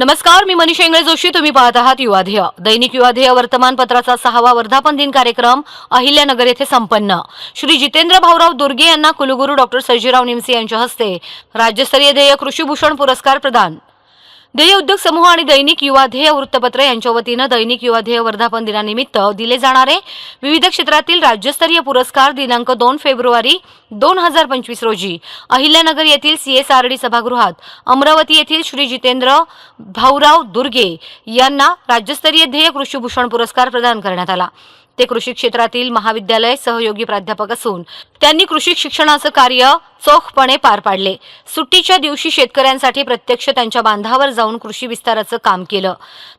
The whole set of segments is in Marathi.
नमस्कार मी मनीषा इंगळे जोशी. तुम्ही पाहत आहात युवाध्येय दैनिक युवाध्येय वर्तमानपत्राचा सहावा वर्धापन दिन कार्यक्रम अहिल्यानगर येथे संपन्न. श्री जितेंद्र भाऊराव दुर्गे यांना कुलगुरू डॉक्टर सर्जीराव निमसे यांच्या हस्ते राज्यस्तरीय ध्येय कृषीभूषण पुरस्कार प्रदान. ध्येय उद्योग समूह आणि दैनिक युवा ध्येय वृत्तपत्र यांच्या वतीनं दैनिक युवा ध्येय वर्धापन दिनानिमित्त दिले जाणारे विविध क्षेत्रातील राज्यस्तरीय पुरस्कार दिनांक दोन फेब्रुवारी दोन हजार पंचवीस रोजी. अहिल्यानगर येथील सीएसआरडी सभागृहात अमरावती येथील श्री जितेंद्र भाऊराव दुर्गे यांना राज्यस्तरीय ध्येय कृषीभूषण पुरस्कार प्रदान करण्यात आला. ते कृषी क्षेत्रातील महाविद्यालय सहयोगी प्राध्यापक असून त्यांनी कृषी शिक्षणाचं कार्य चोखपणे पार पाडले. सुट्टीच्या दिवशी शेतकऱ्यांसाठी प्रत्यक्ष त्यांच्या बांधावर जाऊन कृषी विस्ताराचं काम केलं.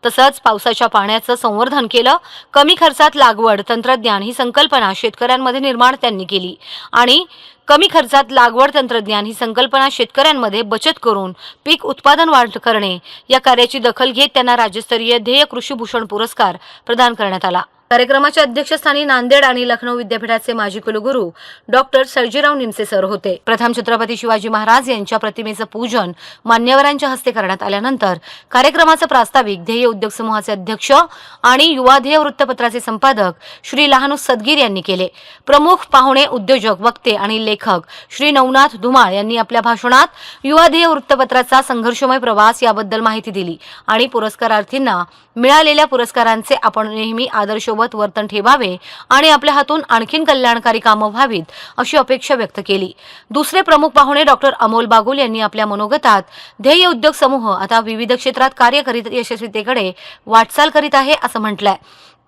तसंच पावसाच्या पाण्याचं संवर्धन केलं. कमी खर्चात लागवड तंत्रज्ञान ही संकल्पना शेतकऱ्यांमध्ये निर्माण त्यांनी केली. आणि कमी खर्चात लागवड तंत्रज्ञान ही संकल्पना शेतकऱ्यांमध्ये बचत करून पीक उत्पादन वाढ करणे या कार्याची दखल घेत त्यांना राज्यस्तरीय ध्येय कृषीभूषण पुरस्कार प्रदान करण्यात आला. कार्यक्रमाच्या अध्यक्षस्थानी नांदेड आणि लखनौ विद्यापीठाचे माजी कुलगुरू डॉक्टर सर्जीराव निमसे सर होते. प्रथम छत्रपती शिवाजी महाराज यांच्या प्रतिमेचं पूजन मान्यवरांच्या हस्ते करण्यात आल्यानंतर कार्यक्रमाचं प्रास्ताविक ध्येय उद्योग समूहाचे अध्यक्ष आणि युवा ध्येय वृत्तपत्राचे संपादक श्री लहानू सदगीर यांनी केले. प्रमुख पाहुणे उद्योजक वक्ते आणि लेखक श्री नवनाथ धुमाळ यांनी आपल्या भाषणात युवा ध्येय वृत्तपत्राचा संघर्षमय प्रवास याबद्दल माहिती दिली आणि पुरस्कारार्थींना मिळालेल्या पुरस्कारांचे आपण नेहमी आदर्शोबत वर्तन ठेवावे आणि आपल्या हातून आणखीन कल्याणकारी कामं व्हावीत अशी अपेक्षा व्यक्त केली. दुसरे प्रमुख पाहुणे डॉक्टर अमोल बागुल यांनी आपल्या मनोगतात ध्येय उद्योग समूह आता विविध क्षेत्रात कार्य करीत यशस्वीतेकडे वाटचाल करीत आहे असं म्हटलंय.